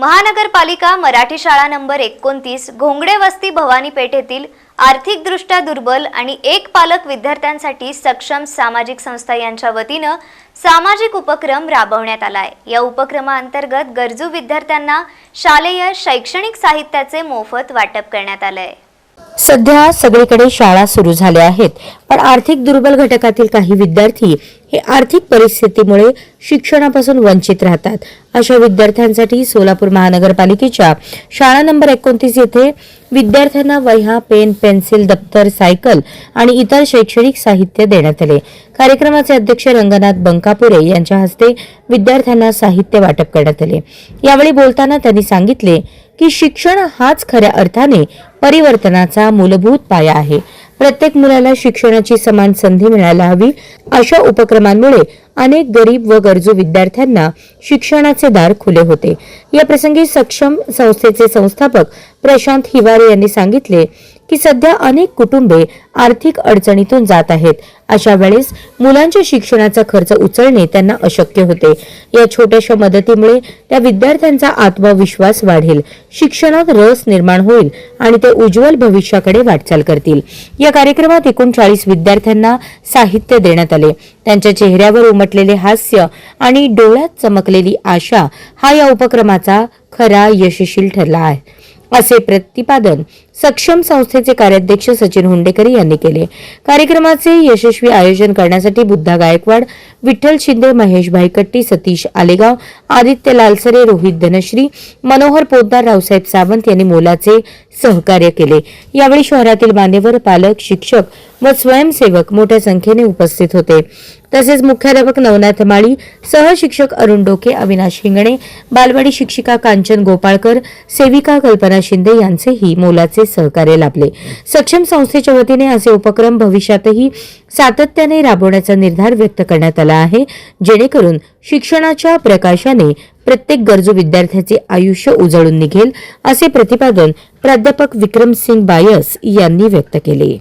महानगरपालिका मराठी शाळा नंबर एकोणतीस घोंगडे वस्ती भवानी पेठेतील आर्थिकदृष्ट्या दुर्बल आणि एक पालक विद्यार्थ्यांसाठी सक्षम सामाजिक संस्था यांच्या वतीनं सामाजिक उपक्रम राबवण्यात आला आहे या उपक्रमाअंतर्गत गरजू विद्यार्थ्यांना शालेय शैक्षणिक साहित्याचे मोफत वाटप करण्यात आलं आहे सध्या सगळीकडे शाळा सुरू झाल्या आहेत. पण आर्थिक दुर्बल घटकातील काही विद्यार्थी हे आर्थिक परिस्थितीमुळे शिक्षणापासून वंचित राहतात. अशा विद्यार्थ्यांसाठी सोलापूर महानगरपालिकेच्या शाळा नंबर एकोणतीस येथे विद्यार्थ्यांना वह्या पेन पेन्सिल दप्तर सायकल आणि इतर शैक्षणिक साहित्य देण्यात आले. कार्यक्रमाचे अध्यक्ष रंगनाथ बंकापुरे यांच्या हस्ते विद्यार्थ्यांना साहित्य वाटप करण्यात आले. यावेळी बोलताना त्यांनी सांगितले की शिक्षण हाच खऱ्या अर्थाने परिवर्तनाचा मूलभूत पाया आहे. प्रत्येक मुलाला शिक्षणाची समान संधी मिळायला हवी. अशा उपक्रमांमुळे अनेक गरीब व गरजू विद्यार्थ्यांना शिक्षणाचे दार खुले होते. या प्रसंगी सक्षम संस्थेचे संस्थापक प्रशांत हिवारे यांनी सांगितले की सध्या अनेक कुटुंबे आर्थिक अडचणीतून जात आहेत. अशा वेळेस मुलांच्या शिक्षणाचा खर्च उचलणे त्यांना अशक्य होते. या छोट्याशा मदतीमुळे त्या विद्यार्थ्यांचा आत्मविश्वास वाढेल. शिक्षणात रस निर्माण होईल आणि ते उज्ज्वल भविष्याकडे वाटचाल करतील. या कार्यक्रमात एकूण चाळीस विद्यार्थ्यांना साहित्य देण्यात आले. त्यांच्या चेहऱ्यावर उमटलेले हास्य आणि डोळ्यात चमकलेली आशा हा या उपक्रमाचा खरा यशस्वी ठरला आहे. असे प्रतिपादन सक्षम संस्थेचे कार्याध्यक्ष सचिन हुंडेकर यांनी केले. कार्यक्रमाचे यशस्वी आयोजन करण्यासाठी बुद्धा गायकवाड विठ्ठल शिंदे महेश भाईकट्टी सतीश आलेगाव आदित्य लालसरे रोहित धनश्री मनोहर पोद्दार रावसाहेब सावंत यांनी मोलाचे सहकार्य केले. यावेळी शहरातील मान्यवर पालक शिक्षक व स्वयंसेवक मोठ्या संख्येने उपस्थित होते. तसेच मुख्याध्यापक नवनाथ माळी सहशिक्षक अरुण डोके अविनाश हिंगणे बालवाडी शिक्षिका कांचन गोपाळकर सेविका कल्पना शिंदे यांचेही मोलाचे सहकार्य लाभले. सक्षम संस्थेच्या वतीने असे उपक्रम भविष्यातही सातत्याने राबवण्याचा निर्धार व्यक्त करण्यात आला आहे. जेणेकरून शिक्षणाच्या प्रकाशाने प्रत्येक गरजू विद्यार्थ्याचे आयुष्य उजळून निघेल असे प्रतिपादन प्राध्यापक विक्रम सिंग बायस यांनी व्यक्त केले.